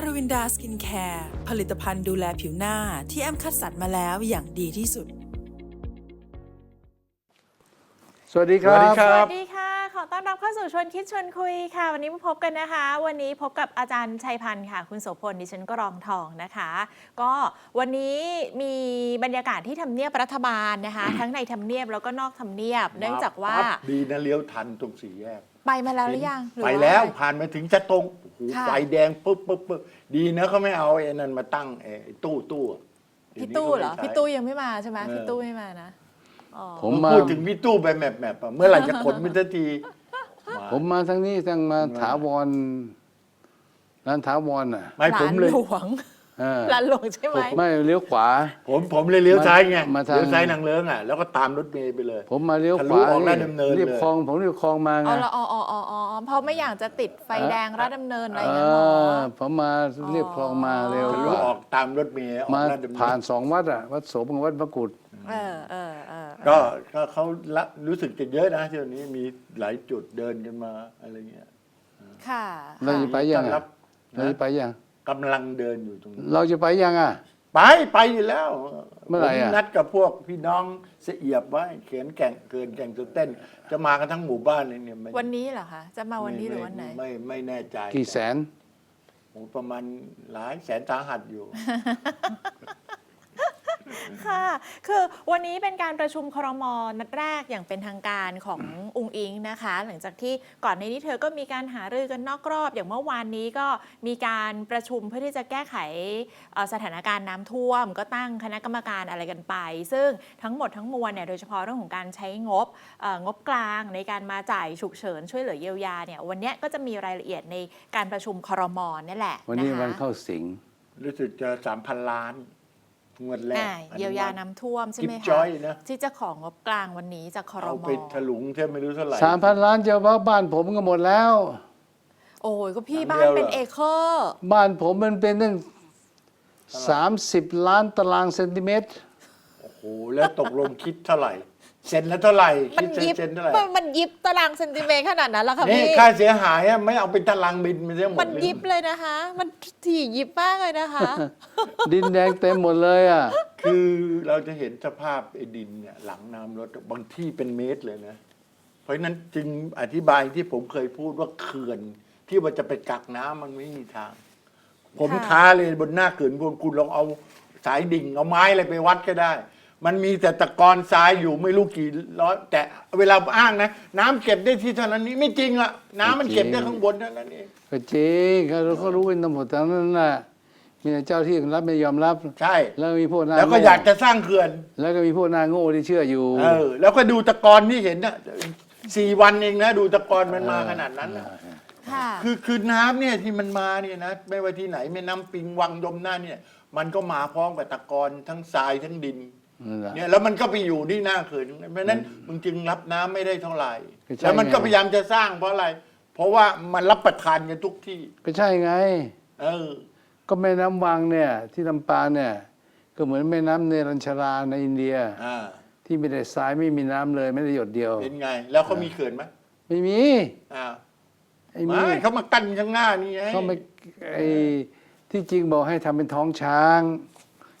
อาราวินดาสกินแคร์ ผลิตภัณฑ์ดูแลผิวหน้าที่แอมคัดสรรมาแล้วอย่างดีที่สุด สวัสดีคสวัรัสดีบครัสบวัสดีค่ะ ขอต้อนรับเข้าสู่ชวนคิดชวนคุยค่ะ วันนี้มาพบกันนะคะ วันนี้พบกับอาจารย์ชัยพันธ์ค่ะ คุณโสพล ดิฉันก็รองทองนะคะ ก็วันนี้มีบรรยากาศที่ทำเนียบรัฐบาลนะคะ ทั้งในทำเนียบแล้วก็นอกทำเนียบ เนื่องจากว่าปั๊บดีนะเลี้ยวทันตรงสี่แยก ไปมาแล้วหรือยังหรือไปว่าแล้วผ่านมาถึงจะตรงโอ้โห ค่ะไฟแดงปุ๊บปุ๊บปุ๊บดีนะเขาไม่เอาไอ้นั่นมาตั้งไอ้ตู้ตู้อะพี่ตู้เหรอ ดี๋ยวนี้พี่ขาไม่ใช้ ตู้ยังไม่มาใช่ไหมเออ พี่ตู้ไม่มานะอ๋อ ผมมา พูดถึงพี่ตู้ไปแมปแมปอะเมื่อไหร่จะขนมิสักทีาผมมาทั้งนี้ทั้งมาถาวรร้านถาวรอะ ไม่หลาผมนเลยหลวง เออหลานหลวงใช่ไหม ไม่เลี้ยวขวา ผมผมเลยเลี้ยวซ้ายไงมาทาง เลี้ยวซ้ายนางเลิ้งอะแล้วก็ตามรถเมย์ไปเลย ผมมาเลี้ยวทะขลุวาออกลาดดำเนินเรียบเลยคลองผมเรียบคลองมาไงอ๋อแล้วอ๋ออ๋ออ๋ออ๋อเพราะไม่อยากจะติดไฟแดงรัดดำเนินอะไรอเอย่างนั้นหรออผมมาเรียบคลองมาเร็วทะกลุว่าออกตามรถเมย์ออกมาลาดดำเนิผ่านนสองวัดอะวัดโสมกับวัดพระกุฏเออเออเออก็ก็เขาละรู้สึกจะเยอะนะเที่ยวนี้มีหลายจุดเดินกันมาอะไรเงี้ยค่ะเราจะไปยังต้อนรัอะบ เราจะไปยัง กำลังเดินอยู่ตรงนี้เราจะไปยังอะ ไปไปอยู่แล้วเมื่อไหร่อะผนัดกับพวกพี่น้องเสียเอียบไว้เขียนแก่งเกินแก่งตัวเต้น จะมากันทั้งหมู่บ้านเลยเนี่ยไม่วันนี้เหรอคะ จะมาวันนี้หรือวันไหน ไม่ไม่ไม่แน่ใจกี่แสน โอ้ประมาณหลายแสนสาหัสอยู่ ค่ะ คือวันนี้เป็นการประชุมครมนัดแรกอย่างเป็นทางการของอุงอิงนะคะ หลังจากที่ก่อนในนี้เธอก็มีการหารือกันนอกรอบ อย่างเมื่อวานนี้ก็มีการประชุมเพื่อที่จะแก้ไขเอ่อสถานการณ์น้ำท่วม ก็ตั้งคณะกรรมการอะไรกันไป ซึ่งทั้งหมดทั้งมวลเนี่ยโดยเฉพาะเรื่องของการใช้งบเอ่องบกลางในการมาจ่ายฉุกเฉินช่วยเหลือเยียวยาเนี่ยวันเนี้ยก็จะมีรายละเอียดในการประชุมครมนี่แหละวันนี้ะคะวันเข้าสิงรู้สึกจะสามพันล้าน งวดแรกอ่าเยียวยาน้ำท่วมใช่ไหมจิ๊บคะจ้อยนะ ที่จะของงบกลางวันนี้จากครเอามไปถลุงเท่ไม่รู้เท่าไหร่ สามพันล้านเจ้าว่าบ้านผมก็หมดแล้ว โอ้ยก็พี่หลังบ้าเดีนยวเป็นเหรอเอเคอร์ บ้านผมมันเป็นตั้งสามสิบล้านตารางเซนติเมตร โอ้โห แล้วตกลงคิดเท่าไหร่ เซ็นแล้วเท่าไหร่มัคินดเซ็นยิบเซ็นเท่าไหร่มันมันยิบตารางเซนติเมตรขนาดนั้นแล้วค่ะนี่พี่ ค่าเสียหายอะไม่เอาเป็นตารางบินไปเสียหมดมันเลยยิบเลยนะคะ มันถี่ยิบมากเลยนะคะ ดินแดงเต็มหมดเลยอะ คือเราจะเห็นสภาพไอ้ดินเนี่ยหลังน้ำรถบางที่เป็นเมตรเลยนะ เพราะฉะนั้นจึงอธิบายที่ผมเคยพูดว่าเขื่อนที่ว่าจะไปกักน้ำมันไม่มีทาง ผมค่ะ ท้าเลยบนหน้าเขื่อนพวกคุณลองเอาสายดิ่งเอาไม้อะไรไปวัดก็ได้ มันมีแต่ตะกอนทรายอยู่ไม่รู้กี่ร้อยแต่เวลาอ้างนะ น้ำเก็บได้ที่เท่านั้นนี้ไม่จริงละน้ำมันเก็บได้ข้างบนเท่านั้นเองก็จริงเขาเขารู้กันทั้งหมดทั้งนั้นน่ะมีแต่เจ้าที่รับไม่ยอมรับ ใช่ แล้วมีพวกหน้าแล้วก็โง่อยากจะสร้างเขื่อน แล้วก็มีพวกหน้าโง่ที่เชื่ออยู่เออแล้วก็ดูตะกอนที่เห็นนะสี่วันเองนะ ดูตะกอนมันมาขนาดนั้นน่ะค่ะคือคือน้ำเนี่ยที่มันมาเนี่ยนะไม่ว่าที่ไหนแม่น้ำปิงวังยมน่านเนี่ย มันก็มาพร้อมกับตะกอนทั้งทรายทั้งดินนั่นแหละ เนี่ยแล้วมันก็ไปอยู่ที่หน้าเขื่อนเพราะฉะนั้นมึงจึงรับน้ำไม่ได้เท่าไหร่ก็ใช่แล้วมันก็ไงพยายามจะสร้างเพราะอะไร เพราะว่ามันรับประทานกันทุกที่ ก็ใช่ไง เออ ก็แม่น้ำวังเนี่ย ที่ลำปางเนี่ย ก็เหมือนแม่น้ำเนรัญชราในอินเดียอ่าที่ไม่ได้ทรายไม่มีน้ำเลยไม่ได้หยดเดียวเป็นไง แล้วเขามีเขื่อนไหมไม่มีอ่าไอ้มีไม่เขามากั้นข้างหน้านี่ไงเขาไม่ไอ้ที่จริงบอกให้ทำเป็นท้องช้าง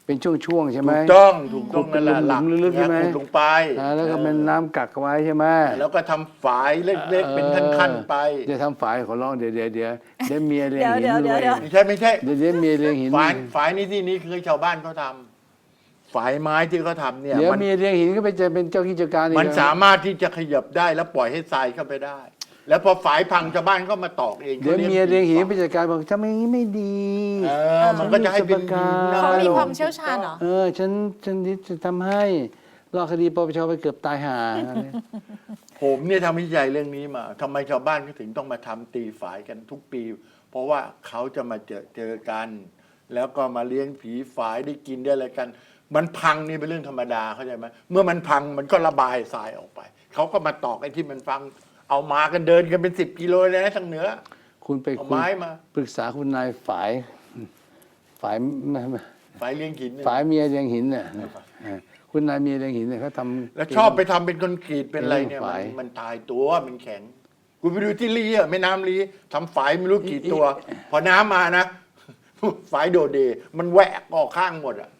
เป็นช่วงๆใช่ไหม ถูกต้องถูกต้องขุดเป็นนั่นแหละหลุมลึกๆใช่ไหม ขุดลงไปอ่าแล้วก็เป็นน้ำกักไว้ใช่ไหม แล้วก็ทำฝายเล็กๆเป็นขั้นๆไปเดี๋ยวทำฝายขอร้องเดี๋ยวเดี๋ยวเดี๋ยวเดี๋ยวเมียเลี้ยงหินเดี๋ยวรเดี๋ยววยเดี๋ยว ไม่ใช่ไม่ใช่ เดี๋ยวเดี๋ยวเมียเลี้ยงหิน ฝายฝายนี่ที่นี้คือชาวบ้านเขาทำฝายไม้ที่เขาทำเนี่ยเดี๋ยวมันเมียเลี้ยงหินก็ไปจะเป็นเจ้ากิจการอีกมันนะสามารถที่จะขยับได้แล้วปล่อยให้ทรายเข้าไปได้ แล้วพอฝายพังชาวบ้านก็มาตอกเองเดี๋ยวเมียเลี้ยงหินไปฝาจัดการบอกทำอย่างนี้ไม่ดีเออมันก็จะให้เป็นหินนะเขามีความเชี่ยวชาญเหรอเออฉันฉันจะทำให้รอคดีปปชไปเกือบตายห่าผมเนี่ยทำวิจัยเรื่องนี้มาทำไมชาวบ้านก็ถึงต้องมาทำตีฝายกันทุกปี เพราะว่าเขาจะมาเจอเจอกัน แล้วก็มาเลี้ยงผีฝายได้กินได้อะไรกัน มันพังนี่เป็นเรื่องธรรมดาเข้าใจไหมเมื่อมันพังมันก็ระบายทรายออกไป เขาก็มาตอกไอ้ที่มันฟัง เอามากันเดินกันเป็นสิบกิโลเลยนะทางเหนือ คุณไปเอาคุยไม้มา ปรึกษาคุณนายฝ่าย ฝ่ายฝายเลี้ยงหินเนี่ยฝ่ายเมียเลี้ยงหินเนี่ยเออคุณนายเมียเลี้ยงหินเนี่ยเขาทำ แล้วชอบไปทำเป็นคอนกรีตเป็นอะไรเนี่ยเรื่องมันฝาย มันตายตัวมันแข็งกูไปดูที่ลีอะแม่น้ำลีทำฝายไม่รู้กี่ตัว พอน้ำมานะ ฝายโดเด มันแหวกออกข้างหมดอะ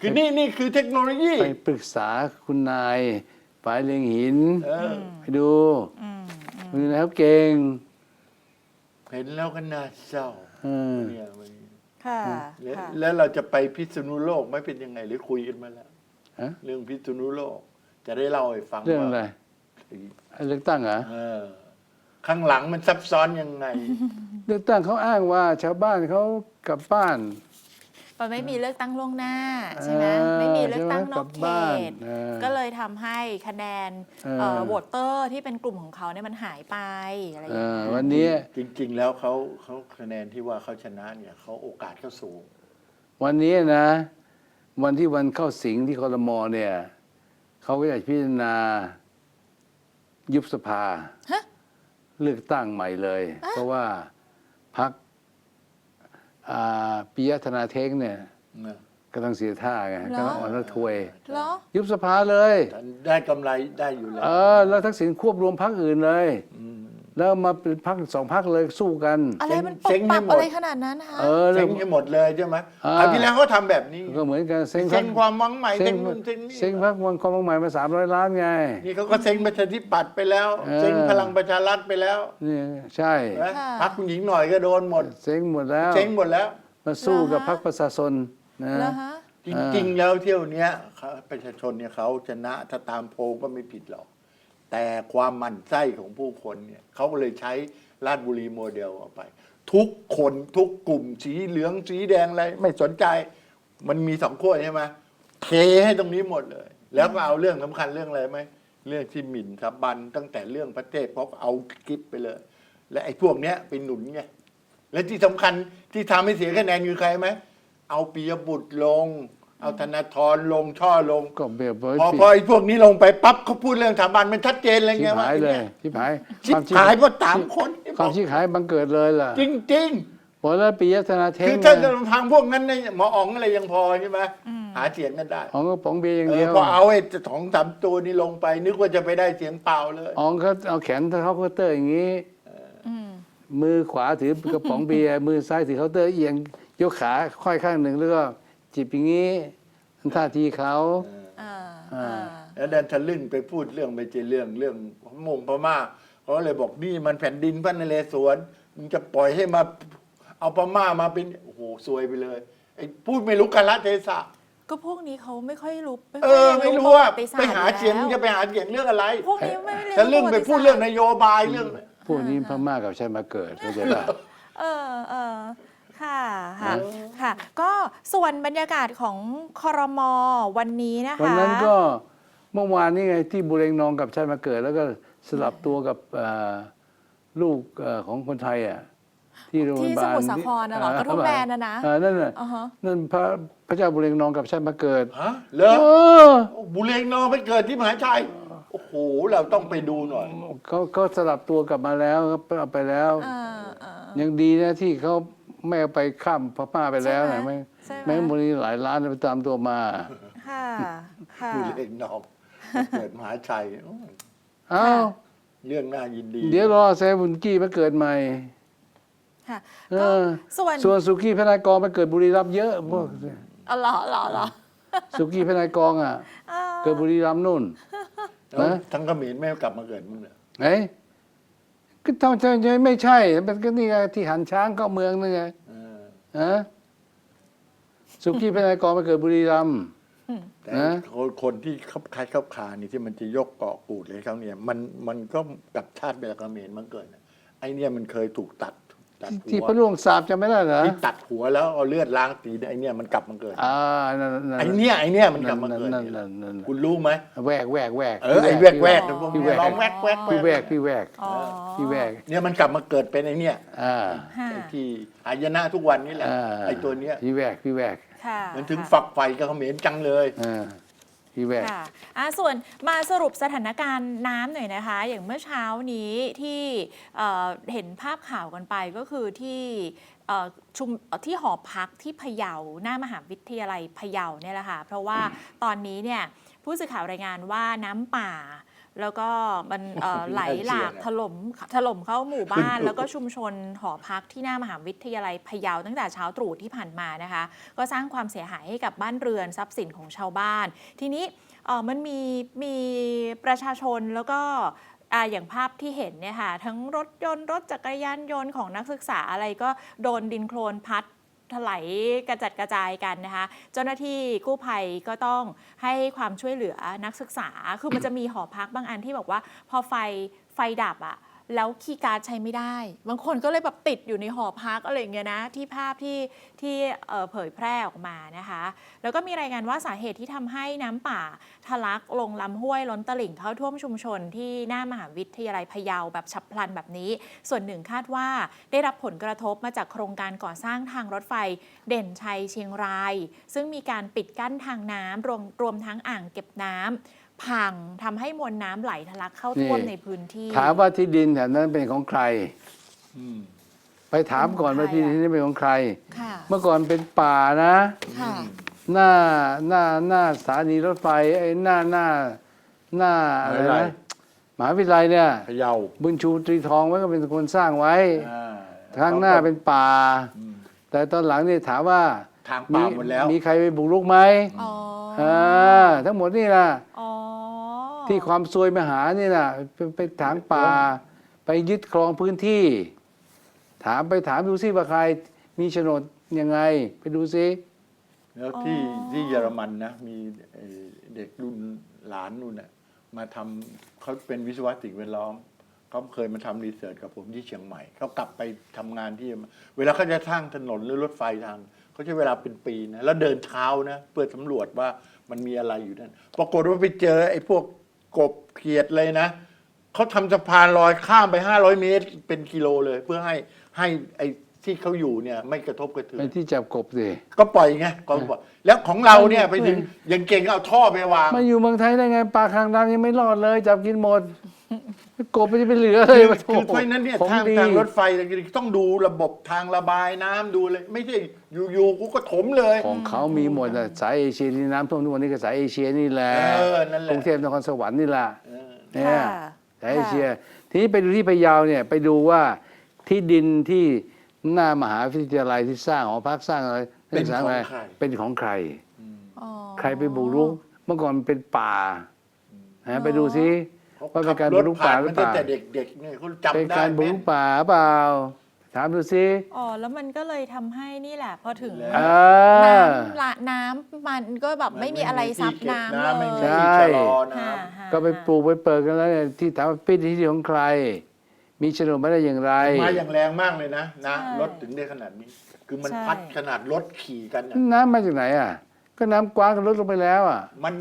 คือนี่นี่คือเทคโนโลยี ไปปรึกษาคุณนาย ฝ่ายเลียงหินเออไปดูมือแล้วเก่ง เห็นแล้วก็น่าเศร้าเออเนี่ยมันค่ะแล้วค่ะ แล้วเราจะไปพิษณุโลกไม่เป็นยังไงหรือคุยกันมาแล้วฮะ เรื่องพิษณุโลก จะได้เล่าให้ฟังเรื่องอะไรว่าเลือกตั้งเหรอเออ ข้างหลังมันซับซ้อนยังไง เลือกตั้งเขาอ้างว่าชาวบ้านเขากลับบ้าน มันไม่มีเลือกตั้งล่วงหน้าใช่ไหมเออไม่มีเลือกตั้งนอกใช่ไหมกลับเขบ้านตเออก็เลยทำให้คะแนนเออเอ่อโหวตเตอร์ที่เป็นกลุ่มของเขาเนี่ยมันหายไปอะไรอเอย่างเงี้อยวันนี้จริง ๆ แล้วเขาเขาคะแนนที่ว่าเขาชนะเนี่ยเขาโอกาสเขาสูง วันนี้นะ วันที่วันเข้าสิงที่คอรมอเนี่ยเขาก็จะพิจารณายุบสภาฮะเลือกตั้งใหม่เลย เพราะว่าพัก ปิยะธนาเทงเนี่ยนะกำลังเสียท่าไงเหรอกำลังอ่อนระทวย เหรอ ยุบสภาเลย ได้กำไรได้อยู่แล้ว เออ แล้วทักษิณควบรวมพักอื่นเลยม แล้วมาเป็นพักสองพักเลยสู้กัน อะไรมันปเซ็กงให้ปับหมด อะไรขนาดนั้นคะ เออแล้เซ็วงให้หมดเลยใช่ไหมอ่า คราวที่แล้วเขาทำแบบนี้ก็เหมือนกันเซ็งเซ็งความหวังใหม่เซ็เซ็งงนู่นเซ็งนี่เซ็งพักวันความหวังใหม่มาสามร้อยล้านไง นี่เขาก็เซ็งประชาธิปัตย์ไปแล้ว เออ เซ็งพลังประชารัฐไปแล้วนี่ใช่ นะพักคุณหญิงหน่อยก็โดนหมด เซ็งหมดแล้วเซ็งหมดแล้ว มาสู้กับพรรคประชาชนนะ แล้วฮะจริงๆ แล้วเที่ยวเนี้ยเขาประชาชนเนี่ยเขาชนะถ้าตามโพลก็ไม่ผิดหรอก แต่ความหมั่นไส้ของผู้คนเนี่ยเขาก็เลยใช้ราชบุรีโมเดลเอาไป ทุกคนทุกกลุ่มสีเหลืองสีแดงอะไรไม่สนใจ มันมีสองขั้วใช่ไหมเทให้ตรงนี้หมดเลย แล้วก็เอาเรื่องสำคัญเรื่องอะไรไหมเรื่องที่หมิ่นสถาบันตั้งแต่เรื่องประเทศเพราะเอาคลิปไปเลย และไอ้พวกเนี้ยไปหนุนไงและที่สำคัญที่ทำให้เสียคะแนนคือใครไหมเอาปียบุตรลง เอาธนาธรลงช่อลงก็เบียบพอพอไอ้พวกนี้ลงไปปั๊บเขาพูดเรื่องสถาบันมันชัดเจนเลยชิไงบว่าหายเลยไอ้นี่ชิบหายชิบความหายเพราะสามคนความชิบหายบังเกิดเลยล่ะ จริงหมดแล้วปียะธนาเทๆงคือถ้าจะนะทางพวกนั้นเนี่ยหมออ๋องอะไรยังพอใช่ไหมหาเสียงกันได้อ๋องก็ป๋องเบียร์อย่างเอเดีอยวพอเอาไอ้สองสามตัวนี้ลงไป นึกว่าจะไปได้เสียงเปล่าเลยอ๋องเขาเอาแขนเขาเคาน์เตอร์อย่างนี้อืมมือขวาถือกระป๋องเบียร์มือซ้ายถือเคาน์เตอร์เอียงยกขาค่อยข้างหนึ่งแล้วก็ จิบอย่างนี้ท่าทีเขาอ่าอ่าอ่าแล้วดันทะลึ่งไปพูดเรื่องไปเจเรื่องเรื่องมงพม่าเขาเลยบอกนี่มันแผ่นดินพระนเรศวรมึงจะปล่อยให้มาเอาพม่ามาเป็นโอ้โหซวยไปเลยไอ้พูดไม่รู้กาลเทศะก็พวกนี้เขาไม่ค่อยรู้เอค่ยอยนไม่รู้ว่าประวัติศสตไปหาเสียงอมึงแล้จะวไปหาเสียงเรื่องอะไรพวกนี้ไม่เรียนทะลึ่งไปพูดเรื่องนโยบายเรื่องพวกนี้พม่ากับชาติมาเกิดเข้าใจป่ะเออเออ ค่ะค่ะค่ะ ก็ส่วนบรรยากาศของคอรมอวันนี้นะคะ วันนั้นก็เมื่อวานนี้ไงที่บุเรงนองกับชาติมาเกิด แล้วก็สลับตัวกับเอ่อลูกเอ่อของคนไทยอะที่โรงพที่ยาบาลสมุทรสาครน่ะเหรอกระทุ่มแบนน่ะนะเออนั่นน่ะอ่าฮะ นั่นพระพระเจ้าบุเรงนองกับชาติมาเกิดฮะเหรอเออบุเรงนองไปเกิดที่มหาชัย โอ้โห เราต้องไปดูหน่อย เขาเขาสลับตัวกลับมาแล้วเขาเอาไปแล้ว อ่าอ่ายังดีนะที่เขา ไม่เอาไปข้ามพม่าไปแล้วใช่นะไหมไม่ใช่ไหม แม้มูลนี้หลายล้านไปตามตัวมา ค่ะ ค่ะบุเรงนองเกิดมหาชัยอืมเอ้า เรื่องน่ายินดีเดี๋ยวรอแซบุนกี้มาเกิดใหม่ ค่ะเอก็อส่วนส่วนสุกี้พนากรมาเกิดบุรีรัมย์เยอะพวกอ๋อเหรอเหรอเหรอสุกี้พนากรอะอ่าเกิดบุรีรัมย์นู่น แล้วนะ ทั้งเขมรไม่กลับมาเกิดมึงเหรอ ไหน ก็ทำใจไม่ใช่มันก็นี่ไงที่หันช้างเข้าเมืองนั่นไงเออฮะสุกี้พนากรมาเกิดบุรีรัมย์ แต่นะ คนคนที่ขับคล้ายขับคานี่ที่มันจะยกเกาะกูดเลยเขาเนี่ย มันมันก็กับชาติแบบเขมรมันเกิดนะไอเนี่ยมันเคยถูกตัด ตัดหัที่วพระหลวงสาบจำไม่ได้เหรอที่ตัดหัวแล้วเอาเลือดล้างตีเนี่ยไอเนี่ยมันกลับมาเกิดอ่านั่นนั่นไอเนี่ยไอเนี่ยมันกลับมานั่นเกิดนั่นนี่แหนั่ละนนั่นคุณรู้ไหมแวกแวกแวกเออไอแวกแวกพี่พวกพี่นี้แวกร้องแวกแวกพี่แวกพี่แวกอ๋อพี่แวกเนี่ยมันกลับมาเกิดเป็นไอเนี่ยอ่า ค่ะ ไอที่หายนะทุกวันนี้แหละอ่า ไอตัวเนี้ยพี่แวกพี่แวกค่ะมันถึงค่ะฝักไฟกับเขมรจังเลย อ่า พี่แวก ค่ะอะส่วนมาสรุปสถานการณ์น้ำหน่อยนะคะ อย่างเมื่อเช้านี้ที่เอ่อเห็นภาพข่าวกันไปก็คือที่เอ่อชุมเอ่อที่หอพักที่พะเยาหน้ามหาวิทยาลัยพะเยาเนี่ยแหละค่ะเพราะว่าตอนนี้เนี่ยผู้สื่อข่าวรายงานว่าน้ำป่า แล้วก็มันเอ่อไหลหลากถล่มถล่มเข้าหมู่บ้าน แล้วก็ชุมชนหอพักที่หน้ามหาวิทยาลัยพะเยาตั้งแต่เช้าตรู่ที่ผ่านมานะคะ ก็สร้างความเสียหายให้กับบ้านเรือนทรัพย์สินของชาวบ้าน ทีนี้เอ่อมันมีมีประชาชนแล้วก็อ่าอย่างภาพที่เห็นเนี่ยค่ะทั้งรถยนต์รถจักรยานยนต์ของนักศึกษาอะไรก็โดนดินโคลนพัด ถลายกระจัดกระจายกันนะคะ เจ้าหน้าที่กู้ภัยก็ต้องให้ความช่วยเหลือนักศึกษา คือมันจะมีหอพักบางอันที่บอกว่า พอไฟไฟดับอะ แล้วคีย์การ์ดใช้ไม่ได้ บางคนก็เลยแบบติดอยู่ในหอพักอะไรอย่างเงี้ยนะที่ภาพที่ที่เอ่อเผยแพร่ออกมานะคะ แล้วก็มีรายงานว่าสาเหตุที่ทำให้น้ำป่าทะลักลงลำห้วยล้นตลิ่งเข้าท่วมชุมชนที่หน้ามหาวิทยาลัยพะเยาแบบฉับพลันแบบนี้ ส่วนหนึ่งคาดว่าได้รับผลกระทบมาจากโครงการก่อสร้างทางรถไฟเด่นชัยเชียงราย ซึ่งมีการปิดกั้นทางน้ำรวมรวมทั้งอ่างเก็บน้ำ พังทำให้มวลน้ำไหลทะลักเข้าท่วมนี่ ในพื้นที่ ถามว่าที่ดินแถวนั้นเป็นของใคร อืม ไปถามก่อนว่าที่ดินที่นี่เป็นของใคร ค่ะ เมื่อก่อนเป็นป่านะ ค่ะ หน้าหน้าหน้าสถานีรถไฟไอ้หน้าหน้าหน้าอะไรอะไรนะมหาวิทยาลัยเนี่ยพะเยาบุญชูตรีทองไว้ก็เป็นคนสร้างไว้อ่าข้างหน้าเป็นป่า อืมแต่ตอนหลังนี่ถามว่าทางป่าหมดแล้ว มีใครไปบุกรุกไหมอ๋อ อ่าทั้งหมดนี่นะอ๋อ ที่ความซวยมหานี่นะไปถางป่า ไปยึดครองพื้นที่ ถามไปถามดูซิว่าใคร มีโฉนดยังไง ไปดูซิแล้วที่ที่เยอรมันนะมีเอ่อเด็กรุ่นหลานนู่นน่ะมาทำเขาเป็นวิศวะสิ่งแวดล้อมเขาเคยมาทำรีเสิร์ชกับผมที่เชียงใหม่เขากลับไปทำงานที่ เวลาเขาจะสร้างถนนหรือรถไฟทางเขาใช้เวลาเป็นปีนะแล้วเดินเท้านะเพื่อสำรวจว่ามันมีอะไรอยู่นั่นปรากฏว่าไปเจอไอ้พวก กบเขียดเลยนะเขาทำสะพานลอยข้ามไปห้าร้อยเมตร เป็นกิโลเลย เพื่อให้ให้ไอ้ที่เขาอยู่เนี่ยไม่กระทบกระเทือไปนที่จับกบสิ ก็ปล่อยไงก็ปล่อยแล้วของเราเนี่ยไปถึงยังเก่งเอาท่อไปวาง มาอยู่เมืองไทยได้ไงปลาคางดำยังไม่รอดเลย จับกินหมด กบมันจะไปเหลือเลยคือคือเพราะฉะนั้นเนี่ยของทางดี ทางรถไฟต้องดูระบบทางระบายน้ำดูเลยไม่ใช่อยู่ๆกูก็ถมเลย ของเขามีหมดอะสายเอเชียที่น้ำท่วมทุกวันนี้ก็สายเอเชียนี่แหละเออนั่นแหละ กรุงเทพนครสวรรค์นี่แหละเออเนี่ยค่ะสายเอเชีย ทีนี้ไปดูที่พะเยาเนี่ยไปดูว่าที่ดินที่หน้ามหาวิทยาลัยที่สร้างหอพักสร้างอะไรเป็นสร้างของอะไรใคร เป็นของใคร อ๋อ ใครไปบุกรุกเมื่อก่อนมันเป็นป่านะไปดูซิเขา ว่าเป็นขับการรบุถกรุกผ่าป่านหรืมัอนเปตั้งล่าแต่เด็กๆเนี่ยเขาเป็นจำได้การบุกแม่รุนกป่าเปล่า ถามดูซิอ๋อแล้วมันก็เลยทำให้นี่แหละพอถึงแล้วเอน้อำละน้ำมันก็แบบไม่มีอะไรซับน้ำไม่มีเลที่ยเก็บน้ำไม่มีที่ชะลอค่ะน้ำค่ะก็ไปปลูกไปเปิดกันแล้วเนี่ยที่ถามว่าเป็นที่ของใคร มีโฉนดไม่ได้อย่างไรมาอย่างแรงมากเลยนะนะใช่รถถึงได้ขนาดนี้ คือมันใช่พัดขนาดรถขี่กันอะน้ำมาจากไหนอะ ก็น้ำกว้างก็ลดลงไปแล้วอะ มัน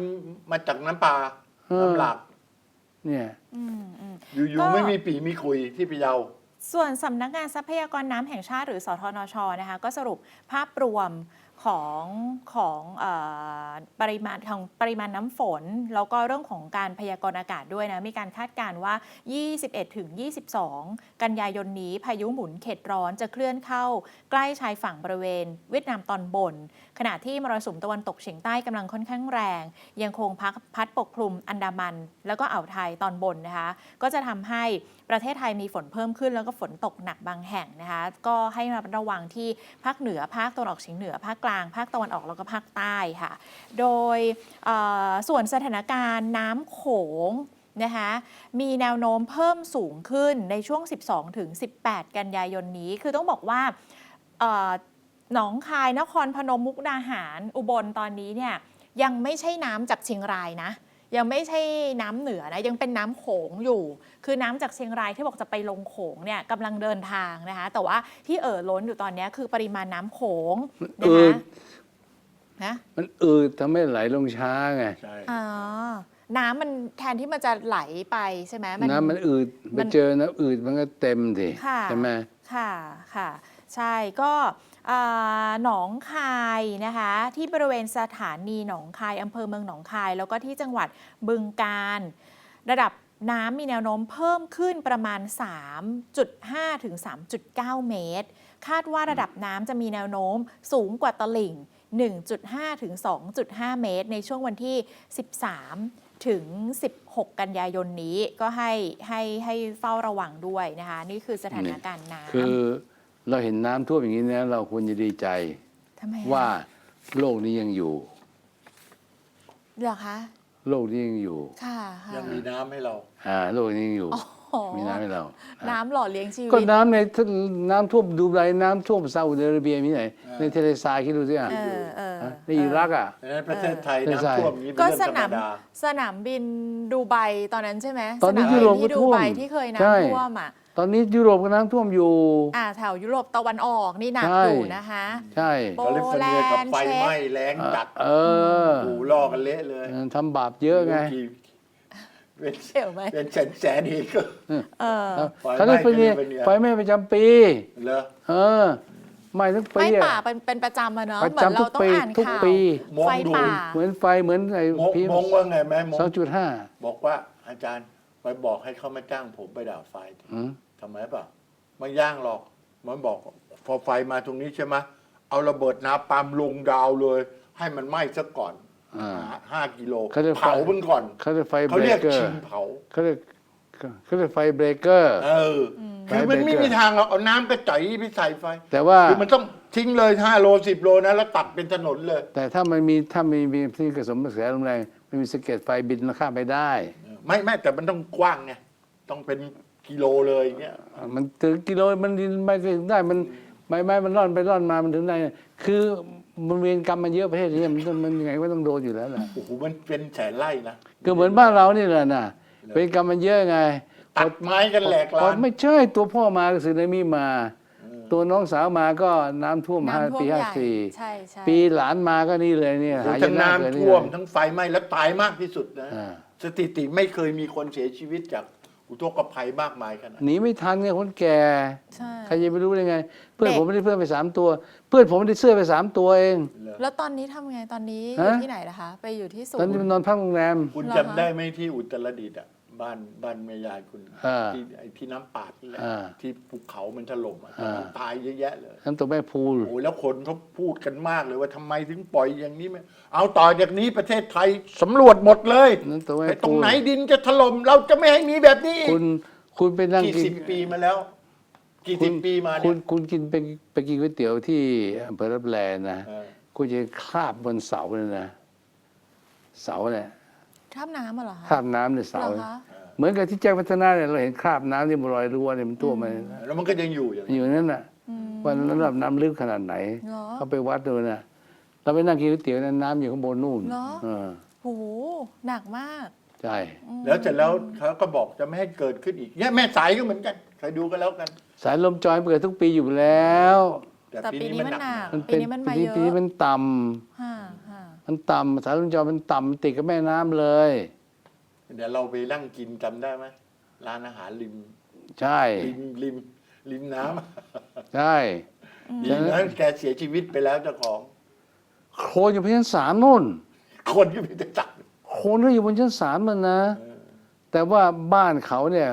มาจากน้ำปลาเออ น้ำหลาก เนี่ย อืมอืม อยู่ก็ๆไม่มีปีมีคุยที่พะเยา ส่วนสำนักงานทรัพยากรน้ำแห่งชาติหรือสทนชนะคะก็สรุปภาพรวมของของเออปริมาณของปริมาณน้ำฝน แล้วก็เรื่องของการพยากรณ์อากาศด้วยนะมีการคาดการณ์ว่า 21ถึง22 กันยายนนี้พายุหมุนเขตร้อนจะเคลื่อนเข้าใกล้ชายฝั่งบริเวณ เวียดนามตอนบน ขณะที่มรสุมตะวันตกเฉียงใต้กำลังค่อนข้างแรง ยังคงพัดพัดปกคลุมอันดามัน แล้วก็อ่าวไทยตอนบนนะคะ ก็จะทำให้ประเทศไทยมีฝนเพิ่มขึ้น แล้วก็ฝนตกหนักบางแห่งนะคะ ก็ให้ระมัดระวังที่ภาคเหนือภาคตะวันออกเฉียงเหนือภาคกลางภาคตะวันออกแล้วก็ภาคใต้ค่ะ โดยส่วนสถานการณ์น้ำโขงนะคะมีแนวโน้มเพิ่มสูงขึ้นในช่วง 12ถึง18 กันยายนนี้ คือต้องบอกว่า หนองคายนครพนมมุกดาหารอุบลตอนนี้เนี่ยยังไม่ใช่น้ำจากเชียงรายนะ ยังไม่ใช่น้ำเหนือนะยังเป็นน้ำโขงอยู่ คือน้ำจากเชียงรายที่บอกจะไปลงโขงเนี่ยกำลังเดินทางนะคะ แต่ว่าที่เอ่อล้นอยู่ตอนนี้คือปริมาณน้ำโขงนะอืคะดนะมันอืดทำให้ไหลลงช้าไงใช่อ๋อน้ำมันแทนที่มันจะไหลไปใช่ไหมน้ำมันอืดมัมานเจอน้ำอืดมันก็เต็มสิค่ะใช่ไหมค่ะค่ะ ใช่ก็อ่า หนองคายนะคะที่บริเวณสถานีหนองคายอำเภอเมืองหนองคาย แล้วก็ที่จังหวัดบึงกาฬระดับน้ำมีแนวโน้มเพิ่มขึ้นประมาณ 3.5 ถึง 3.9 เมตร คาดว่าระดับน้ำจะมีแนวโน้มสูงกว่าตลิ่ง 1.5 ถึง 2.5 เมตร ในช่วงวันที่ 13 ถึง 16 กันยายนนี้ก็ให้ให้ให้เฝ้าระวังด้วยนะคะ นี่คือสถานการณ์น้ำคือ เราเห็นน้ำท่วมอย่างนี้นะเราควรจะดีใจทำไมอะว่าโลกนี้ยังอยู่เหรอคะโลกนี้ยังอยู่ค่ะค่ะยังมีน้ำให้เรา อ่า โลกนี้ยังอยู่โอ้มีน้ำให้เราอ่าน้ำหล่อเลี้ยงชีวิก็ตน้ำในน้ำท่วมดูไบน้ำท่วมซาอุดิอาระเบียมีไหน ในทะเลทรายคิดดูสิอะเออเออในอิรักอะดังนั้นประเทศไทยเออน้ำท่วมนี้เป็นก็เรื่องสธรรมนามดาสนามบินดูไบตอนนั้นใช่ไหมตอนนี้สามบิยุโรปก็ที่ดูท่วมไบที่เคยใช่น้ำท่วมอะ ตอนนี้ยุโรปก็น้ำท่วมอยู่ อ่าแถวยุโรปตะวันออกนี่หนักใช่ อยู่นะคะ ใช่ โปแคลิฟอร์เนียกับไฟไหม้แรงจัดเออหูล่อกันเละเลยทำบาปเยอะไงกี่เป็นเดี๋ยวไหมเป็นแสนแสนอีกก็ เออไฟไหม้แคลิฟอร์เนียแคลิฟอร์เนียไฟไหม้ประจำปี เหรอ เออไหม้ทั้งปีไฟอะป่าเป็นเป็นประจำอะเนาะประเหมือนจำทุเรากต้องปีอ่านทุกข่าวปี มองไฟดู ป่า เหมือนไฟเหมือนไอ้มงพีมงว่าไงไหมมงสองจุดห้าบอกว่าอาจารย์ไปบอกให้เขามาจ้างผมไปด่าไฟอืม ทำไมเปล่าไม่ย่างหรอก มันบอก พอไฟมาตรงนี้ใช่ไหมเอาระเบิดนาปาล์มลงดาวเลย ให้มันไหม้ซะก่อนอ่าหาห้ากิโลเขาจะไฟ เผามันก่อน เขาเรียกไฟเขาเบรเรียกกเกอชิร์งเผา เขาเรียกเขาเรียกไฟเบรกเกอร์ เอออคือมันไม่มีทางเราเอาน้ำกระจ่อยไปใส่ไฟแต่ว่า คือมันต้องทิ้งเลยห้าโลสิบโลนะแล้วตัดเป็นถนนเลย แต่ถ้ามันมีถ้ามีมีที่กระสมกระแสลมแรงมันมีสะเก็ดไฟบินข้ามไปได้ ไม่ไม่แต่มันต้องกว้างไงต้องเป็น กิโลเลยอย่างเงี้ยมันถึงกิโลมันดินไม่ถึงได้มันใบไม้มันร่อนไปร่อนมามันถึงได้ คือมันเวรกรรมมันเยอะประเทศนี้มันต้องมันยังไงก็ต้องโดนอยู่แล้วแหละ โอ้โหมันเป็นแสนไร่นะก็เหมือนบ้านเรานี่แหละน่ะเวรกรรมมันเยอะไงตัดไม้กันแหลกพอลาน ไม่ใช่ตัวพ่อมาก็สึนามิมา ตัวน้องสาวมาก็น้ำท่วมห้าน้ำท่วมปีใหห้าญ่สี่ใช่ใช่ปีหลานมาก็นี่เลยเนี่ยโอ้หาโหทั้งยากเกินน้ำนี่ท่วมเลย ทั้งไฟไหม้แล้วตายมากที่สุดนะ อ่า สถิติไม่เคยมีคนเสียชีวิตจาก อุทกภัยมากมายขนาดหนีไม่ทันไงคนแก่ ใช่ ใครจะไปรู้ได้ไง เพื่อนเด็ก ผมไม่ได้เพื่อนไปสามตัว เพื่อนผมไม่ได้เสื้อไปสามตัวเองเลยแล้วตอนนี้ทำไงตอนนี้อฮะยู่ที่ไหนนะคะ ไปอยู่ที่ศูตอนนนี้มันย์ นอนพักโรงแรม คุณเหรอจำคะ ได้ไหมที่อุตรดิตถ์อะ บ้านบ้านแม่ยายคุณอ่าที่ไอ้ที่น้ำปาดนี่แหละอ่า ที่ภูเขามันถล่มอะอ่าตายเยอะแยะเลย น้ำตกแม่พูล โอ้ยแล้วคนเขาพูดกันมากเลยว่าทำไมถึงปล่อยอย่างนี้ไม่เอาต่อจากนี้ประเทศไทยสำรวจหมดเลยน้ำตกแม่ไอ้ตรพูงลไหนดินจะถล่มเราจะไม่ให้มีแบบนี้อีกคุณคุณไปนั่งกี่กินสิบปีมาแล้ว กี่คุสิณบปีมาคุเนี่ณย คุณกินไปไปกินก๋วยเตี๋ยวที่อำเภอรับแลนะเออ คุณจะคราบบนเสาเลยนะ เสาเนี่ย ท่ามน้ำอะเหรอคราคะบน้ำในเสา เหรอคะเหมือนกับที่แจ้งพัฒนาเนี่ยเราเห็นคราบน้ำที่มันลอยรั้วเนี่ยมันท่วมมาเนี่ยนะแล้วมันก็ยังอยู่อย่างอยู่นั่นน่ะว่าระดับน้ำลึกขนาดไหนเหรอเขาไปวัดดูนะเราไปนั่งกินก๋วยเตี๋ยวนั้นน้ำอยู่ข้างบนนู่นเหรอ เออโหหนักมากใช่แล้วเสร็จแล้วเขาก็บอกจะไม่ให้เกิดขึ้นอีกเนี่ยแม่สายก็เหมือนกันใครดูกันแล้วกัน สายลมจอยเปิดทุกปีอยู่แล้ว แต่แต่ปีปีนี้นี้มันมันหนักหนักมันปีเป็นนี้มันมาปีเยปีนี้อะมันต่ำฮ่าฮ่า มันต่ำสายลมจอยมันต่ำมันติดกับแม่น้ำเลย เดี๋ยวเราไปนั่งกินจำได้ไหมร้านอาหารริมใช่ ริมริมริมน้ใช่ำดีนะแกเสียชีวิตไปแล้วเจ้าของ โคลนอยู่บนชั้นสามนู่นคนก็มีแต่จับโคลนก็อยู่บนชั้นสามมันนะ แต่ว่าบ้านเขาเนี่ย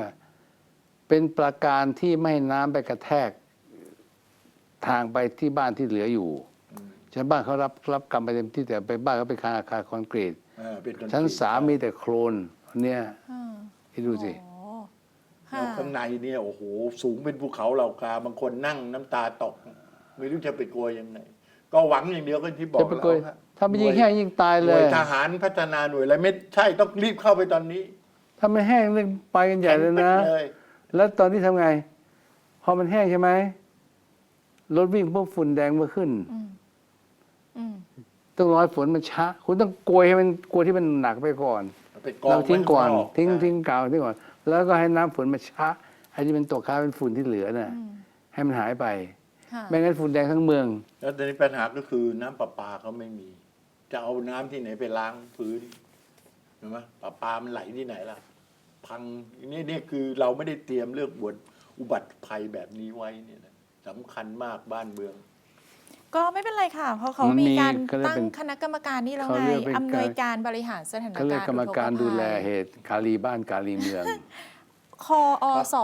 เป็นประการที่ไม่ให้น้ำไปกระแทก ทางไปที่บ้านที่เหลืออยู่ ชาวบ้านเขารับรับกรรมไปเต็มที่แต่ไปบ้านเขาเป็นคาอาคารคอนกรีตเออเป็นคชั้นสามมีแต่โคลนเนี่ยฮ่าให้ดูสิ โอ้แล้ฮ่าวข้างในเนี่ยโอ้โหสูงเป็นภูเขาเหล่ากาบางคนนั่งน้ำตาตก ไม่รู้จะไปกลัวยังไง ก็หวังอย่างเดียวก็ที่บอกจะไปกลัวแล้วถ้าไม่ยิงแห้งยิงตายหเลน่วยย ทหารพัฒนาหน่วยอะไรไม่ใช่ต้องรีบเข้าไปตอนนี้ถ้าไม่แห้งเรื่องไปกันใหญ่เลยนะ แข็งป๊กเลยแล้วตอนนี้ทำไง พอมันแห้งใช่ไหมรถวิ่งพวกฝุ่นแดงมาขึ้น อืมอืม ต้องรอให้ฝนมันช้า คุณต้องโกยให้มันกลัวที่มันหนักไปก่อนไปกองเราทิ้งก่อนไว้ข้าทิ้งะทิ้งกาวทิ้งก่อน แล้วก็ให้น้ำฝนมาช้าไอ้ที่มันตกค้างเป็นฝุ่นที่เหลือน่ะอืมให้มันหายไปค่ะไม่งั้นฝุ่นแดงทั้งเมือง แล้วตอนนี้ปัญหาก็คือน้ำประปาเขาไม่มี จะเอาน้ำที่ไหนไปล้างพื้นเห็นไหมประปามันไหลที่ไหนล่ะ พังนี่นี่คือเราไม่ได้เตรียมเรื่องบทอุบัติภัยแบบนี้ไว้เนี่ยนะสำคัญมากบ้านเมือง ก็ไม่เป็นไรค่ะ เพราะเขามันมีมีการเขาเรียกตั้งเป็นคณะกรรมการนี่แล้วเขาไงเรียกเป็น อำนวยการบริหารสถานเขาเรียกการณ์กรรมการอุทดูแลภัยเหตุกาลีบ้านกาลีเมือง คออส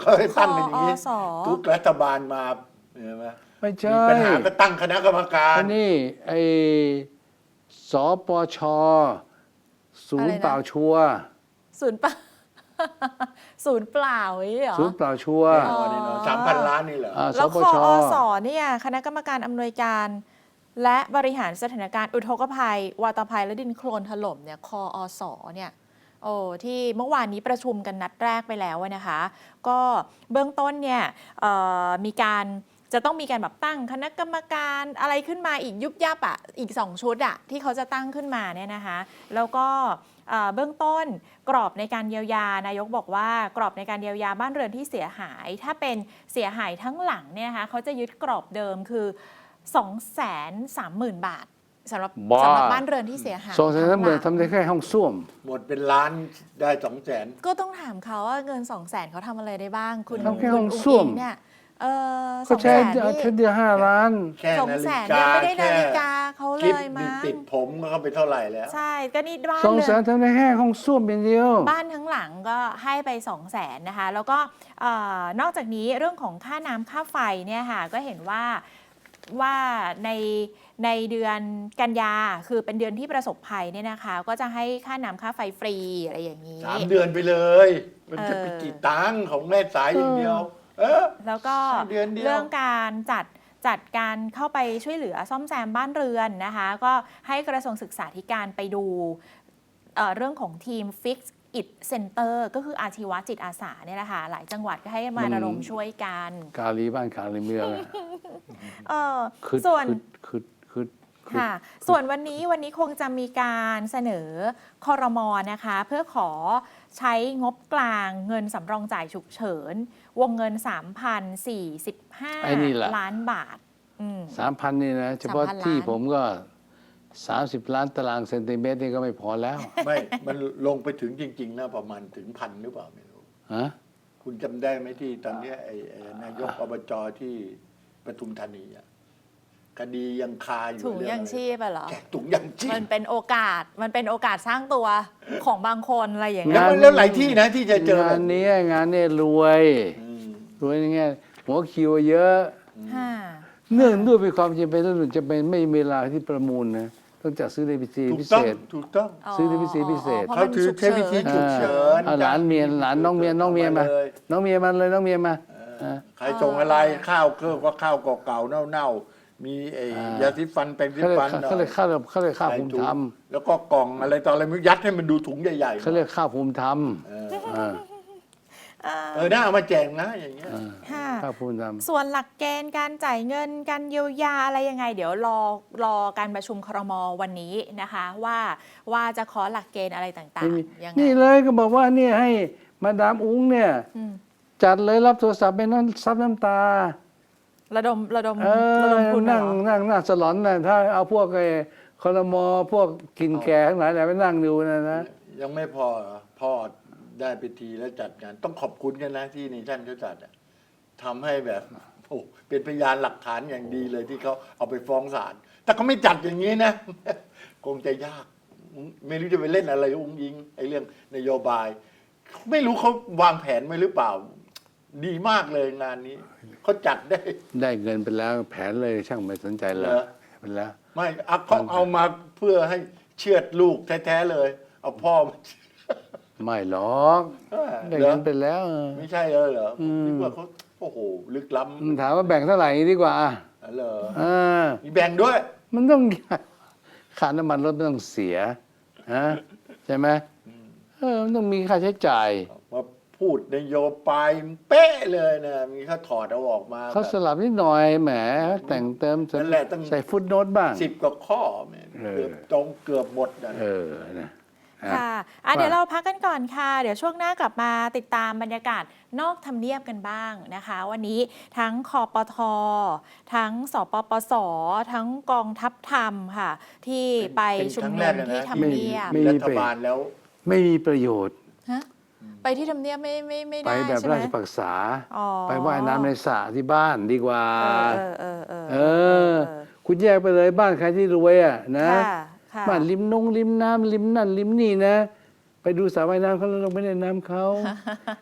เขาให้ตั้งเป็นอย่างนี้คอสทุกรัฐบาลมาเห็นไหมไม่มีใช่ปัญหาก็ตั้งคณะกรรมการอันนี้ไอ้สปช ศูนอะไรย์นะเปล่าชัวร์ ศูนย์เปล่า ศูนย์เปล่าอย่างนี้เหรอ ศูนย์เปล่าชัวร์ อ๋อ สามพันล้านนี่เหรอ อ่าสแล้วปคชออสเนี่ยคณะกรรมการอำนวยการ และบริหารสถานการณ์อุทกภัย วาตภัยและดินโคลนถล่มเนี่ยคออสเนี่ยโอ้ที่เมื่อวานนี้ประชุมกันนัดแรกไปแล้วอะนะคะ ก็เบื้องต้นเนี่ยเอ่อมีการจะต้องมีการแบบตั้งคณะกรรมการอะไรขึ้นมาอีกยุบยับอะอีก 2 ชุดอะที่เขาจะตั้งขึ้นมาเนี่ยนะคะ แล้วก็ เอ่อเบื้องต้นกรอบในการเยียวยานายกบอกว่ากรอบในการเยียวยาบ้านเรือนที่เสียหาย ถ้าเป็นเสียหายทั้งหลังเนี่ยนะคะเขาจะยึดกรอบเดิมคือ2 3 0 0 0 0 บาทสำหรับบ้าสำหรับบ้านเรือนที่เสียหายสองแสนทั้สามหมื่นหลังทำได้แค่ห้องส้วม หมดเป็นล้านได้สองแสนก็ต้องถามเขาว่าเงิน2 0 0แสนเขาทำอะไรได้บ้าง คุณทำแค่คุณห้องอุ๊ส้วมอิ๊งเนี่ย เออสก็องแสใช้นนี่แค่เดือนห้าล้าน แค่สองนาแสฬินกายังไม่ได้นาแค่ฬิกาเขาเลคลิปยมั้งติดผมก็เข้าไปเท่าไหร่แล้ว ใช่ก็นี่บ้านสองเรืแสนอนทำได้แค่ห้องส้วมเป็นเดียว บ้านทั้งหลังก็ให้ไป2 0 0แสนนะคะ แล้วก็เอ่อนอกจากนี้เรื่องของค่าน้ำค่าไฟเนี่ยค่ะก็เห็นว่าว่าในในเดือนกันยาคือเป็นเดือนที่ประสบภัยเนี่ยนะคะ ก็จะให้ค่าน้ำค่าไฟฟรีอะไรอย่างนี้ สามเดือนไปเลย มันจะไปเออ กี่ตังค์ของแม่สายอย่างเดียว เออ แล้วก็เดือนเดียว เรื่องการจัดจัดการเข้าไปช่วยเหลือซ่อมแซมบ้านเรือนนะคะ ก็ให้กระทรวงศึกษาธิการไปดูเอ่อเรื่องของทีม Fix It Center ก็คืออาชีวะจิตอาสาเนี่ยแหละค่ะหลายจังหวัดก็ให้มามันระดมช่วยกันกาลีบ้านกาลีเมืองอะเออคือส่วน คือคือคือ ค่ะ ส่วนวันนี้วันนี้คงจะมีการเสนอคอรมอนะคะ เพื่อขอใช้งบกลางเงินสำรองจ่ายฉุกเฉิน วงเงินไอ้นี่แหละ3,045 ล้านบาทอืมสามพันนี่นะ เฉพาะ3,000ที่ล้านผมก็สามสิบล้านตารางเซนติเมตรนี่ก็ไม่พอแล้ว ไม่ มันลงไปถึงจริง ๆ นะ ประมาณถึงพันหรือเปล่าไม่รู้ฮะคุณจำได้ไหมที่ตอนเนี้ยไอ้ไอ้นายกอบจที่ปทุมธานีอะ คดียังคาอยู่ถุงเรื่องยังอะไรชีพอะเหรอ แจกถุงยังชีพมันเป็นโอกาสมันเป็นโอกาสสร้างตัวของบางคนอะไรอย่างแล้เงี้วยแล้วหลายที่นะที่จะเจอแบงาบนนี้นี้งานนี้รวยอืมรวยในแง่หัวคิวเยอะค่ะเนื่องด้วยเป็นความจำเป็นแล้วหนูจะเป็นไม่มีเวลาที่ประมูลนะต้องจัดซื้อในพิธีถูพิกเศต้องษ ถูกต้อง ซื้อในพิธีพิเศษอ๋อเขาถือพระมันใช้วิธีฉุกเฉินฉุกเฉินอ่าหลานเมียหลานน้องเมียน้องเมียมาเลย น้องเมียมาเลยน้องเมียมาอ่าใครส่งอะไรข้าวเครื่องก็ข้าวเก่าๆเน่าๆ มีไอ้อ่ายยาสีฟันเป็นสีเขาเรียกฟันหน่อยเขาเรียกข้าวเขาเรียกข้าวใส่ภูมิถุงธรรมแล้วก็กล่องอะไรต่ออะไรมันยัดให้มันดูถุงใหญ่ๆเขาเรียกข้าวภูมิธรรมเอออ่าเอ่อเออน่าเอามาแจกนะอย่างเงี้ยอ่าค่ะข้าวภูมิธรรม ส่วนหลักเกณฑ์การจ่ายเงินการเยียวยาอะไรยังไง เดี๋ยวรอรอการประชุมครมวันนี้นะคะ ว่าว่าจะขอหลักเกณฑ์อะไรต่างไม่มีๆยังไงนี่เลยก็บอกว่าเนี่ยให้มาดามอุ้งเนี่ย อืมจัดเลยรับโทรศัพท์เป็นน้ำซับน้ำตา ระดมระดมเอระอดมทุนเหรนั่งอนั่งหน้าสลอนนะถ้าเอาพวกไอ้คอรมอพวกกินแก่ทั้งหลายแหละไปนั่งดูนะนะ ยังไม่พอเหรอพ่อได้พิธีแล้วจัดงาน ต้องขอบคุณกันนะที่นี่ท่านเขาจัดอะทำให้แบบโอ้เป็นพยานหลักฐานอย่างดีเลยที่เขาเอาไปฟ้องศาลแต่เขาไม่จัดอย่างนี้นะ คงจะยาก ไม่รู้จะไปเล่นอะไรอุ้งยิงไอ้เรื่องนโยบาย ไม่รู้เขาวางแผนไว้หรือเปล่า ดีมากเลยงานนี้เขาจัดได้ ได้เงินไปแล้วแผนเลยช่างไม่สนใจเลยเหรอ ไปแล้ว ไม่เอาเขาเอามาเพื่อให้เชือดลูกแท้ๆเลย เอาพ่อมาไม่หรอกเออได้เหรอเงินไปแล้วเออไม่ใช่เลยเหรออืมคิดว่าเขาโอ้โหลึกล้มันถามว่าแบ่งเท่าไหร่ดีกว่าำเหรออ่ามีแบ่งด้วย มันต้อง ค่าน้ำมันรถไม่ต้องเสียฮะใช่ไหมเออมันต้องมีค่าใช้จ่ายมา พูดนโยบายเป๊ะเลยนะมีเขาถอดเอาออกมาเขาสลับนิดหน่อยแหมแต่งเติมนั่นแหละต้องใส่ฟุตโนตบ้าง สิบกว่าข้อแม่เออ เกือบตรงเกือบหมดนะ เออนะอะ ค่ะอะ ว่า เดี๋ยวเราพักกันก่อนค่ะ เดี๋ยวช่วงหน้ากลับมาติดตามบรรยากาศนอกทำเนียบกันบ้างนะคะ วันนี้ทั้งคอปท ทั้งสปปส ทั้งกองทัพธรรมค่ะ ที่ไปเป็นชุมครั้งนุแรกมเลยนะ ที่ทำเนียบไม่รัฐบาลแล้ว ไม่มีประโยชน์ ฮะ ไปที่ทำเนียบไม่ไม่ไม่ไปได้แบบใช่ไหมราชปักษา อ๋อไปว่ายน้ำในสระที่บ้านดีกว่า เออเออเออเออ คุณแยกไปเลยบ้านใครที่รวยอะนะ ค่ะค่ะบ้านริมนงริมน้ำริมนั่นริมนี่นะ ไปดูสระว่ายน้ำเขาแล้วลงไปเล่นน้ำเขา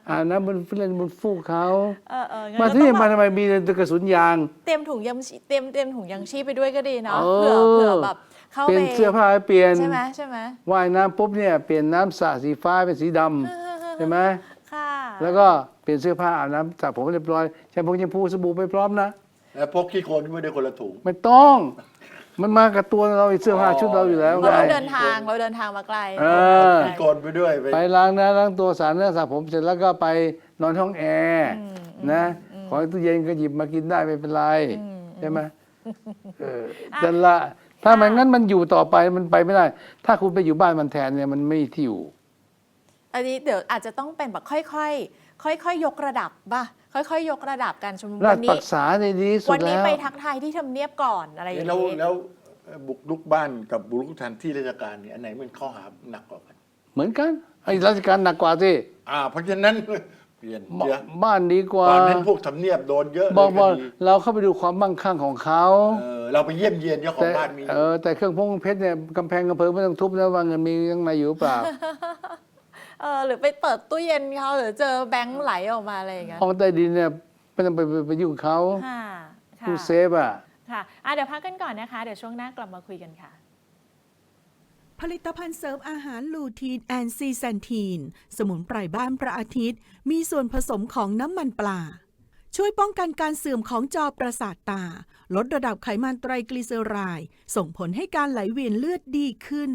อาบน้ำบนเล่นบนฟูกเขาเออเอองั้นมาก็ที่ต้นี่องมาแบบทำไมมีแต่กระสุนยาง เตรียมถุงยังชีเตรียมเตรียมถุงยังชีพไปด้วยก็ดีเนาะเออ เผื่อเผื่อแบบเข้าเปลี่ยนไปเสื้อผ้าให้เปลี่ยน ใช่ไหมใช่ไหมว่ายน้ำปุ๊บเนี่ยเปลี่ยนน้ำสระสีฟ้าเป็นสีดำ ใช่ไหมค่ะแล้วก็เปลี่ยนเสื้อผ้าอาบน้ำสระผมเรียบร้อยแชมพูแชมพูสบู่ไปพร้อมนะแล้วพกขี้โคลนก็ไม่ได้คนละถุง ไม่ต้อง มันมากับตัวเราเสื้อผ้าชุดเราอยู่แล้วเพราะไง เราเดินทางเราเดินทางมาไกลเออขี้โคลนไปด้วยไปไปล้างหน้าล้างตัวสระเนื้อสระผมเสร็จแล้วก็ไปนอนห้องแอร์นะของตู้เย็นก็หยิบมากินได้ไม่เป็นไรใช่ไหมเออแต่ละถ้ามันงั้นมันอยู่ต่อไปมันไปไม่ได้ ถ้าคุณไปอยู่บ้านมันแทนเนี่ยมันไม่มีที่อยู่ อันนี้เดี๋ยวอาจจะต้องเป็นแบบค่อยๆ ค่อยๆ ยกระดับป่ะ ค่อยๆ ยกระดับการชุมนุมราวัชนปนี้ รักษาในดีที่สุวัดนนี้แล้ว ไปทักทายที่ทำเนียบก่อนอะไรอย่างแล้วนี้แล้วบุกลุกบ้านกับบุกลุกสถานที่ราชการเนี่ยอันไหนมันข้อหาหนักกว่ากัน เหมือนกันไอ้ราชการหนักกว่าสิอ่า เพราะฉะนั้น เปลี่ยนบเยอะบ้านดีกว่า ตอนนั้นพวกทำเนียบโดนเยอะเลยบอกว่าคดีเราเข้าไปดูความมั่งคั่งของเขาเออเราไปเยี่ยมเยียนเจ้าขอแต่งบ้านมี เออแต่เครื่องพงเพชรเนี่ยกำแพงกำเพิงไม่ต้องทุบนะว่าเงินมีข้างในอยู่หรือเปล่า เออหรือไปเปิดตู้เย็นเขาหรือเจอแบงค์ไหลออกมาอะไรอย่างเงี้ยห้องใต้ดินเนี่ยไม่ต้องไปไปไปยุ่งเขาค่ะค่ะผู้เซฟอะ ค่ะอะเดี๋ยวพักกันก่อนนะคะ เดี๋ยวช่วงหน้ากลับมาคุยกันค่ะ ผลิตภัณฑ์เสริมอาหารลูทีนแอนซีแซนทีน สมุนไพรบ้านพระอาทิตย์ มีส่วนผสมของน้ำมันปลา ช่วยป้องกันการเสื่อมของจอประสาทตา ลดระดับไขมันไตรกลีเซอไรด์ส่งผลให้การไหลเวียนเลือดดีขึ้น